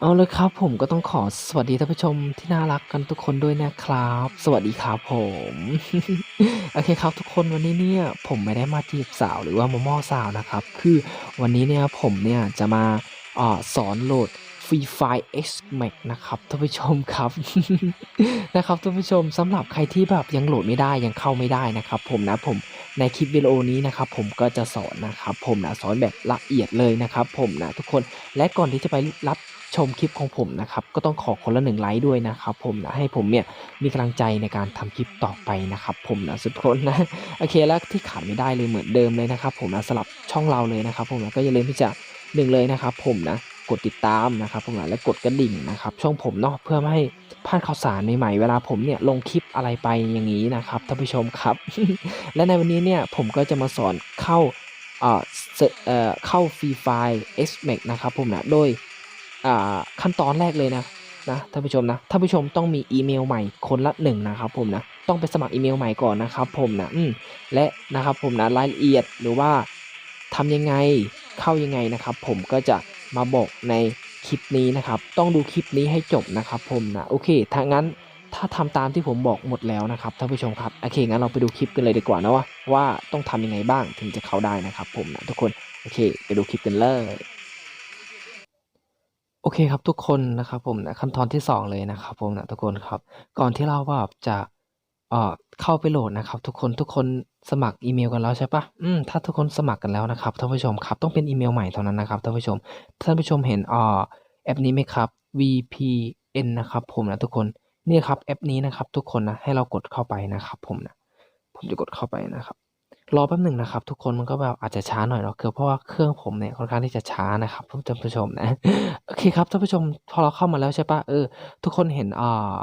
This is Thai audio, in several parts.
เอาเลยครับผมก็ต้องขอสวัสดีท่านผู้ชมที่น่ารักกันทุกคนด้วยนะครับ สวัสดีครับผม โอเคครับทุกคนวันนี้เนี่ยผมไม่ได้มาจีบสาวหรือว่ามาม่อสาวนะครับ คือวันนี้เนี่ยผมเนี่ยจะมาอสอนโหลด Free Fire X Max นะครับท่านผู้ชมครับนะครับท่านผู้ชมสำหรับใครที่แบบยังโหลดไม่ได้ยังเข้าไม่ได้นะครับ ผมนะผม ในคลิปวิดีโอนี้นะครับผมก็จะสอนนะครับผมนะสอนแบบละเอียดเลยนะครับผมนะทุกคนและก่อนที่จะไปรับชมคลิปของผมนะครับก็ต้องขอคนละหนึ่งไลค์ด้วยนะครับผมนะให้ผมเนี่ยมีกำลังใจในการทำคลิปต่อไปนะครับผมนะสุดคนนะโอเคแล้วที่ขาดไม่ได้เลยเหมือนเดิมเลยนะครับผมนะสลับช่องเราเลยนะครับผมนะก็อย่าลืมที่จะหนึ่งเลยนะครับผมนะกดติดตามนะครับผมนะและกดกระดิ่งนะครับช่องผมเนาะเพื่อไม่ให้ พลาดข่าวสารใหม่ๆ เวลาผมเนี่ยลงคลิปอะไรไปอย่างนี้นะครับท่านผู้ชมครับ และในวันนี้เนี่ยผมก็จะมาสอนเข้าเอ่อเอ่อเข้าฟรีไฟล์ X Max นะครับผมนะโดยอ่าขั้นตอนแรกเลยนะนะท่านผู้ชมนะท่านผู้ชมต้องมีอีเมลใหม่คนละหนึ่งนะครับผมนะต้องไปสมัครอีเมลใหม่ก่อนนะครับผมนะอืมและนะครับผมนะรายละเอียดหรือว่าทำยังไงเข้ายังไงนะครับ ผมก็จะมาบอกใน คลิปนี้นะครับ ต้องดูคลิปนี้ให้จบนะครับผมนะ โอเค ถ้างั้นถ้าทำตามที่ผมบอกหมดแล้วนะครับท่านผู้ชมครับ โอเคงั้นเราไปดูคลิปกันเลยดีกว่านะว่าว่าต้องทำยังไงบ้างถึงจะเข้าได้นะครับผมนะทุกคน โอเค ไปดูคลิปกันเลยโอเคครับทุกคนนะครับผมนะขั้นตอนที่สองเลยนะครับผมนะทุกคนครับ ก่อนที่เราแบบจะ เอ่อ เข้าไปโหลดนะครับทุกคน ทุกคนสมัครอีเมลกันแล้วใช่ปะอืม ถ้าทุกคนสมัครกันแล้วนะครับท่านผู้ชมครับต้องเป็นอีเมลใหม่เท่านั้นนะครับท่านผู้ชม ท่านผู้ชมเห็นอ่อแอปนี้ไหมครับ VPN นะครับผมนะทุกคน นี่ครับแอปนี้นะครับทุกคนนะให้เรากดเข้าไปนะครับผมนะ ผมจะกดเข้าไปนะครับรอแป๊บหนึ่งนะครับ ทุกคนมันก็แบบอาจจะช้าหน่อยเนาะคือเพราะว่าเครื่องผมเนี่ยค่อนข้างที่จะช้านะครับท่านผู้ชมนะโอเคครับท่านผู้ชมพอเราเข้ามาแล้วใช่ปะเออทุกคนเห็นอ่า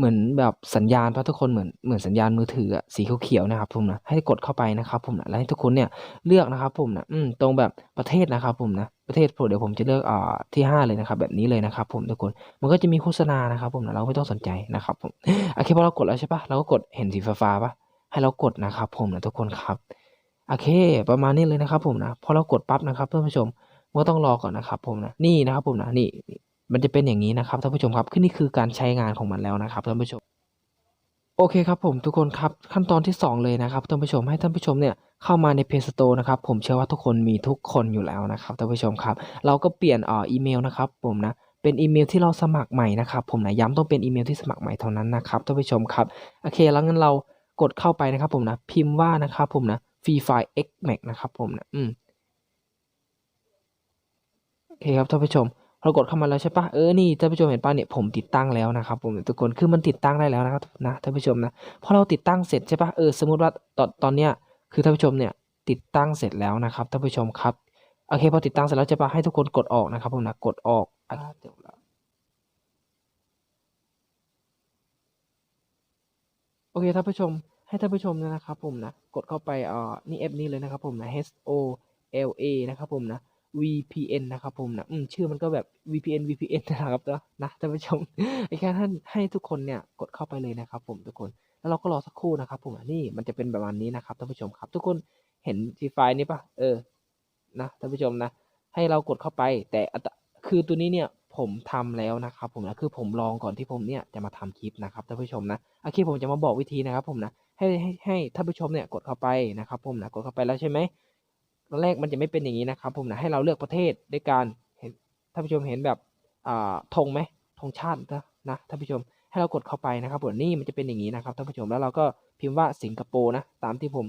เหมือนแบบสัญญาณปะทุกคนเหมือนเหมือนสัญญาณมือถืออะสีเขียวๆนะครับผมนะให้กดเข้าไปนะครับผมนะแล้วให้ทุกคนเนี่ยเลือกนะครับผมนะอืมตรงแบบประเทศนะครับผมนะประเทศผมเดี๋ยวผมจะเลือกอ่าที่ห้าเลยนะครับแบบนี้เลยนะครับผมทุกคนมันก็จะมีโฆษณานะครับผมนะเราไม่ต้องสนใจนะครับผมโอเคพอเรากดแล้วใช่ปะเราก็กดเห็นสีฟ้าๆปะให้เรากดนะครับผมนะทุกคนครับโอเค ประมาณนี้เลยนะครับผมนะพอเรากดปั๊บนะครับท่านผู้ชมมันก็ต้องรอก่อนนะครับผมนะนี่นะครับผมนะนี่ มันจะเป็นอย่างนี้นะครับท่านผู้ชมครับคือนี่คือการใช้งานของมันแล้วนะครับท่านผู้ชม โอเคครับผมทุกคนครับขั้นตอนที่ 2 เลยนะครับท่านผู้ชมให้ท่านผู้ชมเนี่ยเข้ามาใน Play Store นะครับผมเชื่อว่าทุกคนมีทุกคนอยู่แล้วนะครับท่านผู้ชมครับ เราก็เปลี่ยนอ่ออีเมลนะครับผมนะเป็นอีเมลที่เราสมัครใหม่นะครับผมนะย้ำต้องเป็นอีเมลที่สมัครใหม่เท่านั้นนะครับท่านผู้ชมครับโอเคแล้วงั้นเรากดเข้าไปนะครับผมนะพิมพ์ว่านะครับผมนะ Free Fire X Max นะครับผมนะอืมโอเคครับท่านผู้ชม เรากดเข้ามาแล้วใช่ปะเออนี่ท่านผู้ชมเห็นปะเนี่ยผมติดตั้งแล้วนะครับผมทุกคนคือมันติดตั้งได้แล้วนะครับนะท่านผู้ชมนะพอเราติดตั้งเสร็จใช่ปะเออสมมติว่าตอนตอนเนี้ยคือท่านผู้ชมเนี่ยติดตั้งเสร็จแล้วนะครับท่านผู้ชมครับโอเคพอติดตั้งเสร็จแล้วใช่ปะให้ทุกคนกดออกนะครับผมนะกดออกอะเดี๋ยวละโอเคท่านผู้ชมให้ท่านผู้ชมนะครับผมนะกดเข้าไปอ่อนี่แอปนี้เลยนะครับผมนะ H O L A นะครับผมนะ VPN นะครับผมนะ อืม ชื่อมันก็แบบ VPN VPN นะครับนะนะท่านผู้ชมไอ้แค่ท่านให้ทุกคนเนี่ยกดเข้าไปเลยนะครับ ผมทุกคน แล้วเราก็รอสักครู่นะครับผมนี่มันจะเป็นประมาณนี้นะครับท่านผู้ชมครับ ทุกคนเห็นทีไฟล์นี้ปะเออ นะท่านผู้ชมนะ ให้เรากดเข้าไป แต่คือตัวนี้เนี่ยผมทำแล้วนะครับผมนะ คือผมลองก่อนที่ผมเนี่ยจะมาทำคลิปนะครับท่านผู้ชมนะโอเคผมจะมาบอกวิธีนะครับผมนะ ให้ให้ให้ท่านผู้ชมเนี่ยกดเข้าไปนะครับผมนะ กดเข้าไปแล้วใช่ไหม ตอนแรกมันจะไม่เป็นอย่างนี้นะครับ ผมนะให้เราเลือกประเทศด้วยการเห็นท่านผู้ชมเห็นแบบอ่าธงไหมธงชาตินะนะท่านผู้ชมให้เรากดเข้าไปนะครับผมนี่มันจะเป็นอย่างนี้นะครับท่านผู้ชมแล้วเราก็พิมพ์ว่าสิงคโปร์นะตามที่ผม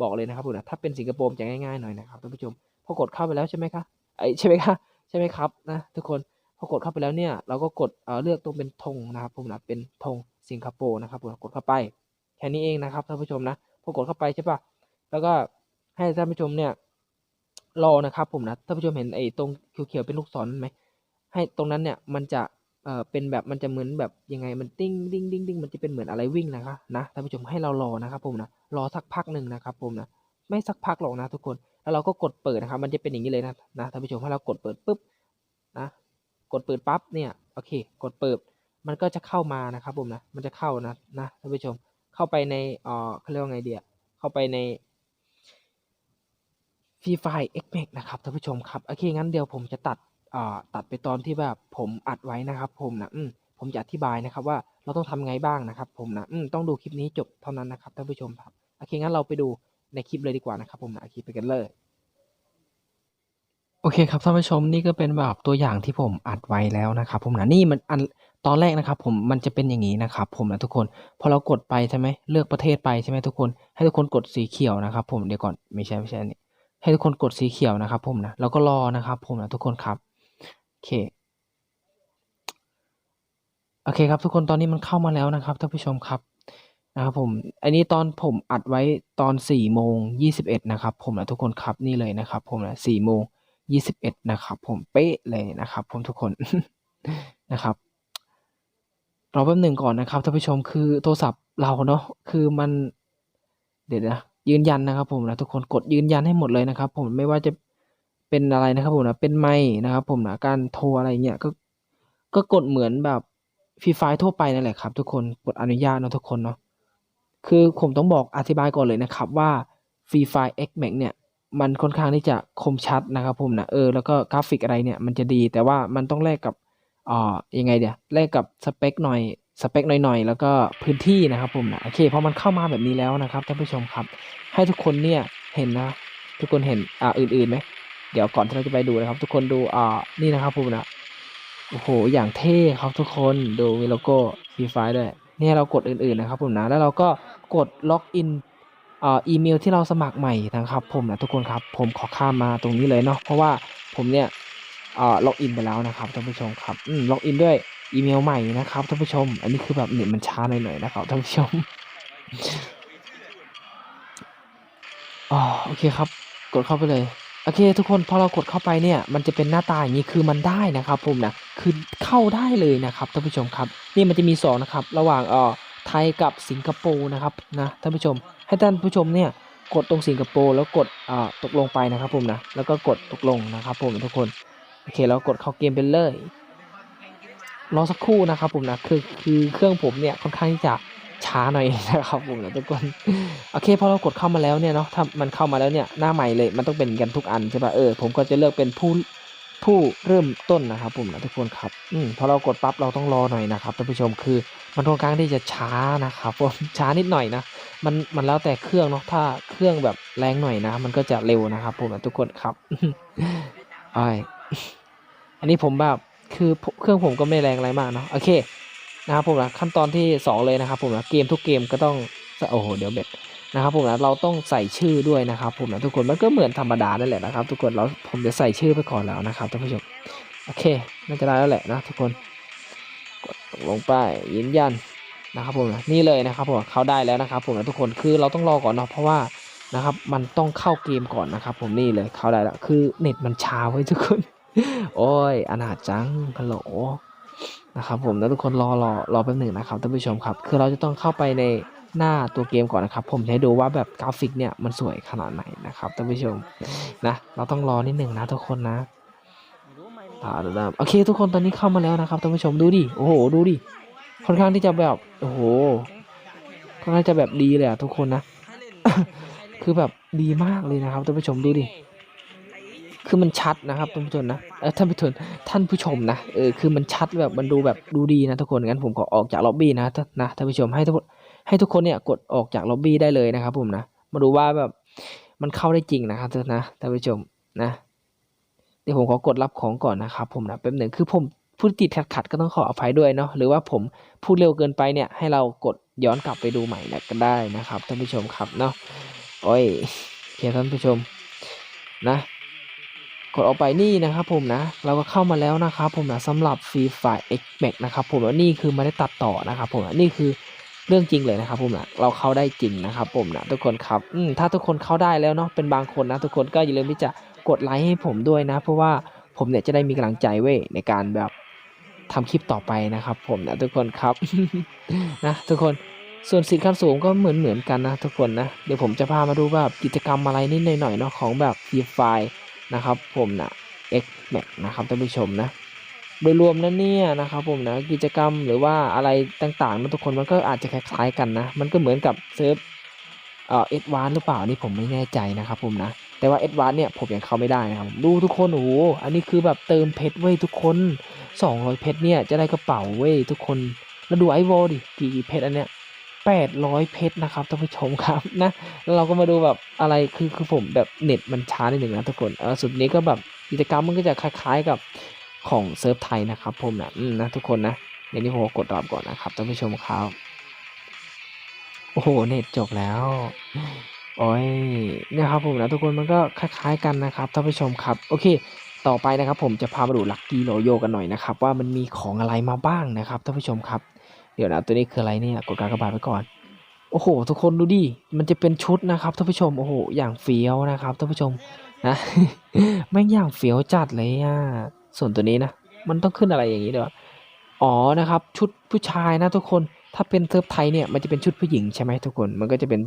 บอกเลยนะครับผมนะถ้าเป็นสิงคโปร์จะง่ายๆหน่อยนะครับท่านผู้ชมพอกดเข้าไปแล้วใช่ไหมคะไอใช่ไหมคะใช่ไหมครับนะทุกคนพอกดเข้าไปแล้วเนี่ยเราก็กดเอ่อเลือกตรงเป็นธงนะครับผมนะเป็นธงสิงคโปร์นะครับผมกดเข้าไปแค่นี้เองนะครับท่านผู้ชมนะพอกดเข้าไปใช่ปะแล้วก็ให้ท่านผู้ชมเนี่ย รอนะครับผมนะท่านผู้ชมเห็นไอ้ตรงเขียวๆเป็นลูกศรไหมให้ตรงนั้นเนี่ยมันจะเอ่อเป็นแบบมันจะเหมือนแบบยังไงมันติ้งดิ้งดิ้งดิ้งมันจะเป็นเหมือนอะไรวิ่งนะครับนะท่านผู้ชมให้เรารอนะครับผมนะรอสักพักหนึ่งนะครับผมนะไม่สักพักหรอกนะทุกคนแล้วเราก็กดเปิดนะครับ มันจะเป็นอย่างนี้เลยนะนะท่านผู้ชมถ้เรากดเปิดปุ๊บนะกดเปิดปั๊บเนี่ยโอเค กดเปิด มันก็จะเข้ามานะครับผมนะมันจะเข้านะนะท่านผู้ชมเข้าไปในเอ่อเขาเรียกว่าไงเดียเข้าไปใน ฟรีไฟล์ X Max นะครับท่านผู้ชมครับโอเคงั้นเดี๋ยวผมจะตัดตัดไปตอนที่แบบผมอัดไว้นะครับ ผมนะมผมจะอธิบายนะครับว่าเราต้องทำไงบ้างนะครับ ผมนะมต้องดูคลิปนี้จบเท่านั้นนะครับท่านผู้ชมครับโอเคงั้นเราไปดูในคลิปเลยดีกว่านะครับ ผมนะโอเคไปกันเลยโอเคครับท่านผู้ชมนี่ก็เป็นแบบตัวอย่างที่ผมอัดไว้แล้วนะครับ ผมนะนี่มันอันตอนแรกนะครับ ผมมันจะเป็นอย่างนี้นะครับ ผมนะทุกคนพอเรากดไปใช่ไหมเลือกประเทศไปใช่ไหมทุกคน ให้ทุกคนกดสีเขียวนะครับ ผมเดี๋ยวก่อนไม่ใช่ไม่ใช่นี่ ให้ทุกคนกดสีเขียวนะครับผมนะแล้วก็รอนะครับผมนะทุกคนครับโอเคโอเคครับทุกคนตอนนี้มันเข้ามาแล้วนะครับท่านผู้ชมครับนะครับผมอันนี้ตอนผมอัดไว้ตอนสี่โมงยี่สิบเอ็ดนะครับผมนะทุกคนครับนี่เลยนะครับ ผมนะสี่โมงยี่สิบเอ็ดนะครับผมเป๊ะเลยนะครับ ผมทุกคนนะครับรอแป๊บหนึ่งก่อนนะครับท่านผู้ชมคือโทรศัพท์เราเนาะคือมันเดี๋ยวนะ ยืนยันนะครับผมนะทุกคนกดยืนยันให้หมดเลยนะครับ ผมไม่ว่าจะเป็นอะไรนะครับผมนะเป็นไม้นะครับ ผมนะการโทรอะไรเงี้ยก็ก็กดเหมือนแบบฟรีไฟทั่วไปนั่นแหละครับ ทุกคนกดอนุญาตนะทุกคนเนาะคือผมต้องบอกอธิบายก่อนเลยนะครับว่า Free Fire X Max เนี่ยมันค่อนข้างที่จะคมชัดนะครับ ผมนะเออแล้วก็กราฟิกอะไรเนี่ยมันจะดีแต่ว่ามันต้องแลกกับอ่ายังไงเดี๋ยวแลกกับสเปคหน่อย สเปคหน่อยๆ แล้วก็พื้นที่นะครับผมนะโอเคพอมันเข้ามาแบบนี้แล้วนะครับท่านผู้ชมครับ ให้ทุกคนเนี่ยเห็นนะ ทุกคนเห็นอ่าอื่นๆไหมเดี๋ยวก่อนที่เราจะไปดูนะครับ ทุกคนดูอ่านี่นะครับผมนะโอ้โหอย่างเท่ครับทุกคนดูมีโลโก้ฟรีไฟด้วยเนี่ยเรากดอื่นๆนะครับผมนะแล้วเราก็กดล็อกอินอ่ออีเมลที่เราสมัครใหม่นะครับผมนะทุกคนครับผมขอข้ามมาตรงนี้เลยเนาะเพราะว่าผมเนี่ยอ่อล็อกอินไปแล้วนะครับท่านผู้ชมครับอืมล็อกอินด้วย อีเมลใหม่นะครับท่านผู้ชม อันนี้คือแบบเน็ตมันช้าหน่อยๆนะครับท่านผู้ชมอ๋อโอเคครับ กดเข้าไปเลยโอเค ทุกคนพอเรากดเข้าไปเนี่ย มันจะเป็นหน้าตาอย่างนี้คือมันได้นะครับ ผมนะคือเข้าได้เลยนะครับท่านผู้ชมครับ นี่มันจะมีสองนะครับระหว่างเอ่อไทยกับสิงคโปร์นะครับนะท่านผู้ชม ให้ท่านผู้ชมเนี่ยกดตรงสิงคโปร์แล้วกดอ่าตกลงไปนะครับผมนะแล้วก็กดตกลงนะครับผมทุกคนโอเคแล้วกดเข้าเกมไปเลย รอสักครู่นะครับผมนะคือคือเครื่องผมเนี่ยค่อนข้างที่จะช้าหน่อยนะครับผมนะทุกคนโอเคพอเรากดเข้ามาแล้วเนี่ยเนาะถ้ามันเข้ามาแล้วเนี่ยหน้าใหม่เลยมันต้องเป็นกันทุกอันใช่ป่ะเออผมก็จะเลือกเป็นผู้ผู้เริ่มต้นนะครับผมนะทุกคนครับอืมพอเรากดปั๊บเราต้องรอหน่อยนะครับท่านผู้ชมคือมันค่อนข้างที่จะช้านะครับผมช้านิดหน่อยนะมันมันแล้วแต่เครื่องเนาะถ้าเครื่องแบบแรงหน่อยนะ มันก็จะเร็วนะครับผมนะทุกคนครับไอยอันนี้ผมแบบ คือเครื่องผมก็ไม่แรงอะไรมากเนาะโอเคนะครับผมนะขั้นตอนที่สองเลยนะครับผมนะเกมทุกเกมก็ต้องโอ้โหเดี๋ยวเบ็ดนะครับผมนะเราต้องใส่ชื่อด้วยนะครับผมนะทุกคนมันก็เหมือนธรรมดานั่นแหละนะครับ ทุกคนเราผมจะใส่ชื่อไปก่อนแล้วนะครับท่านผู้ชมโอเคน่าจะได้แล้วแหละนะทุกคนกดลงไปยืนยันนะครับผมนะนี่เลยนะครับผมเขาได้แล้วนะครับผมนะทุกคนคือเราต้องรอก่อนเนาะเพราะว่านะครับมันต้องเข้าเกมก่อนนะครับผมนี่เลยเข้าได้แล้วคือเน็ตมันช้าไว้ทุกคน โอ้ยอนาถจังฮัลโหลนะครับผมแล้วทุกคนรอรอรอแป๊บหนึ่งนะครับท่านผู้ชมครับ คือเราจะต้องเข้าไปในหน้าตัวเกมก่อนนะครับ ผมจะให้ดูว่าแบบกราฟิกเนี่ยมันสวยขนาดไหนนะครับท่านผู้ชมนะเราต้องรอนิดหนึ่งนะทุกคนนะตาดำโอเคทุกคนตอนนี้เข้ามาแล้วนะครับท่านผู้ชมดูดิโอ้โหดูดิค่อนข้างที่จะแบบโอ้โหค่อนข้างจะแบบดีเลยอะทุกคนนะ คือแบบดีมากเลยนะครับท่านผู้ชมดูดิ คือมันชัดนะครับท่านผู้ชมนะท่านผู้ชมท่านผู้ชมนะเออคือมันชัดแบบมันดูแบบดูดีนะทุกคนงั้นผมขอออกจากล็อบบี้นะนะท่านผู้ชมให้ทุกให้ทุกคนเนี่ยกดออกจากล็อบบี้ได้เลยนะครับ ผมนะมาดูว่าแบบมันเข้าได้จริงนะครับท่านนะท่านผู้ชมนะเดี๋ยวผมขอกดรับของก่อนนะครับ ผมนะแป๊บหนึ่งคือผมพูดติดขัดขัดก็ต้องขออภัยด้วยเนาะหรือว่าผมพูดเร็วเกินไปเนี่ยให้เรากดย้อนกลับไปดูใหม่นะก็ได้นะครับท่านผู้ชมครับเนาะโอ้ยโอเคท่านผู้ชมนะ กดออกไปนี่นะครับผมนะ เราก็เข้ามาแล้วนะครับผมนะสำหรับ Free Fire X Max นะครับผมและนี่คือไม่ได้ตัดต่อนะครับผมนี่คือเรื่องจริงเลยนะครับผมนะเราเข้าได้จริงนะครับผมนะทุกคนครับอืมถ้าทุกคนเข้าได้แล้วเนาะเป็นบางคนนะทุกคนก็อย่าลืมที่จะกดไลค์ให้ผมด้วยนะ เพราะว่าผมเนี่ยจะได้มีกำลังใจเว้ยในการแบบทำคลิปต่อไปนะครับ ผมนะทุกคนครับนะทุกคนส่วนสิทธิ์ขั้นสูงก็เหมือนเหมือนกันนะทุกคนนะเดี๋ยวผมจะพามาดูแบบกิจกรรมอะไรนิดหน่อยๆเนาะของแบบฟรีไฟ นะครับ ผมนะ X Max นะครับท่านผู้ชมนะโดยรวมนั้นเนี่ยนะครับผมนะกิจกรรมหรือว่าอะไรต่างๆนะทุกคนมันก็อาจจะคล้ายๆกันนะ มันก็เหมือนกับเซิร์ฟเอ่อเอ็ดวานหรือเปล่านี่ผมไม่แน่ใจนะครับผมนะแต่ว่าเอ็ดวานเนี่ยผมยังเข้าไม่ได้นะครับดูทุกคนโอ้โหอันนี้คือแบบเติมเพชรเว้ยทุกคน 200 เพชรเนี่ยจะได้กระเป๋าเว้ยทุกคนแล้วดูไอวอลดิกี่เพชรอันเนี้ย 800 เพชรนะครับท่านผู้ชมครับนะแล้วเราก็มาดูแบบอะไรคือคือผมแบบเน็ตมันช้านิดหนึ่งนะทุกคนเออสุดนี้ก็แบบกิจกรรมมันก็จะคล้าย ๆกับของเซิร์ฟไทยนะครับผมนะอืมนะทุกคนนะเดี๋ยวนี้ผมกดรับก่อนนะครับท่านผู้ชมครับโอ้โหเน็ตจบแล้วโอ้ยนี่ยครับผมนะทุกคนมันก็คล้ายๆกันนะครับท่านผู้ชมครับโอเค ต่อไปนะครับผมจะพามาดูลัคกี้โรโยกันหน่อยนะครับว่ามันมีของอะไรมาบ้างนะครับท่านผู้ชมครับ เดี๋ยวนะตัวนี้คืออะไรเนี่ยกดการกระบาดไปก่อน โอ้โห ทุกคนดูดิ มันจะเป็นชุดนะครับท่านผู้ชม โอ้โห อย่างเฟี้ยวนะครับท่านผู้ชมนะแม่งอย่างเฟี้ยวจัดเลยอะ ส่วนตัวนี้นะ มันต้องขึ้นอะไรอย่างนี้เดี๋ยวอ๋อ นะครับ ชุดผู้ชายนะทุกคน ถ้าเป็นเซิร์ฟไทยเนี่ย มันจะเป็นชุดผู้หญิงใช่ไหมทุกคน มันก็จะเป็น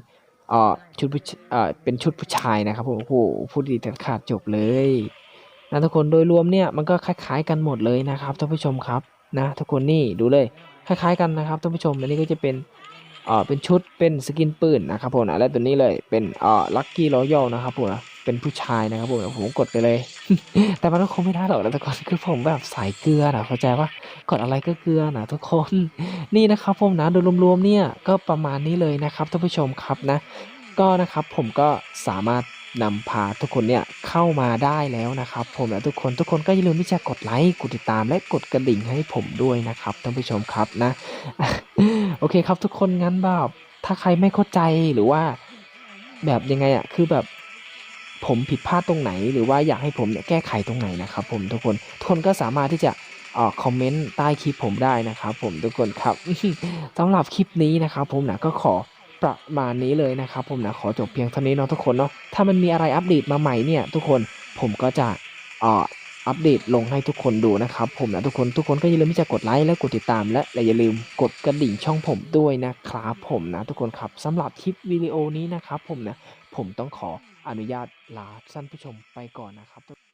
เอ่อชุดผู้เอ่อเป็นชุดผู้ชายนะครับผมโอ้โหพูดดีแต่ขาดจบเลยนะทุกคนโดยรวมเนี่ยมันก็คล้าย ๆ กันหมดเลยนะครับท่านผู้ชมครับนะทุกคนนี่ดูเลย คล้ายๆกันนะครับท่านผู้ชมอันนี้ก็จะเป็นเอ่อเป็นชุดเป็นสกินปืนนะครับผมนะและตัวนี้เลยเป็นเอ่อลัคกี้รอยัลนะครับผมนะเป็นผู้ชายนะครับผมผมกดไปเลย แต่มันก็คงไม่ได้หรอกนะทุกคนคือผมแบบสายเกลือนะเข้าใจปะกดอะไรก็เกลือนะทุกคนนี่นะครับผมนะโดยรวมๆเนี่ยก็ประมาณนี้เลยนะครับท่านผู้ชมครับนะก็นะครับผมก็สามารถ นำพาทุกคนเนี่ยเข้ามาได้แล้วนะครับผมและทุกคนทุกคนก็อย่าลืมที่จะกดไลค์กดติดตามและกดกระดิ่งให้ผมด้วยนะครับท่านผู้ชมครับนะ โอเคครับทุกคนงั้นแบบถ้าใครไม่เข้าใจหรือว่าแบบยังไงอะคือแบบผมผิดพลาดตรงไหน หรือว่าอยากให้ผมเนี่ยแก้ไขตรงไหนนะครับผมทุกคนทุกคนก็สามารถที่จะออคอมเมนต์ใต้คลิปผมได้นะครับผมทุกคนครับสำหรับคลิปนี้นะครับผมนะก็ขอ ประมาณนี้เลยนะครับผมนะขอจบเพียงเท่านี้เนาะทุกคนเนาะถ้ามันมีอะไรอัปเดตมาใหม่เนี่ย ทุกคนผมก็จะเอ่ออัปเดตลงให้ทุกคนดูนะครับผมนะทุกคนทุกคนก็อย่าลืมที่จะกดไลค์และกดติดตามและและอย่าลืมกดกระดิ่งช่องผมด้วยนะครับผมนะทุกคนครับสำหรับคลิปวิดีโอนี้นะครับผมนะผมต้องขออนุญาตลาท่านผู้ชมไปก่อนนะครับ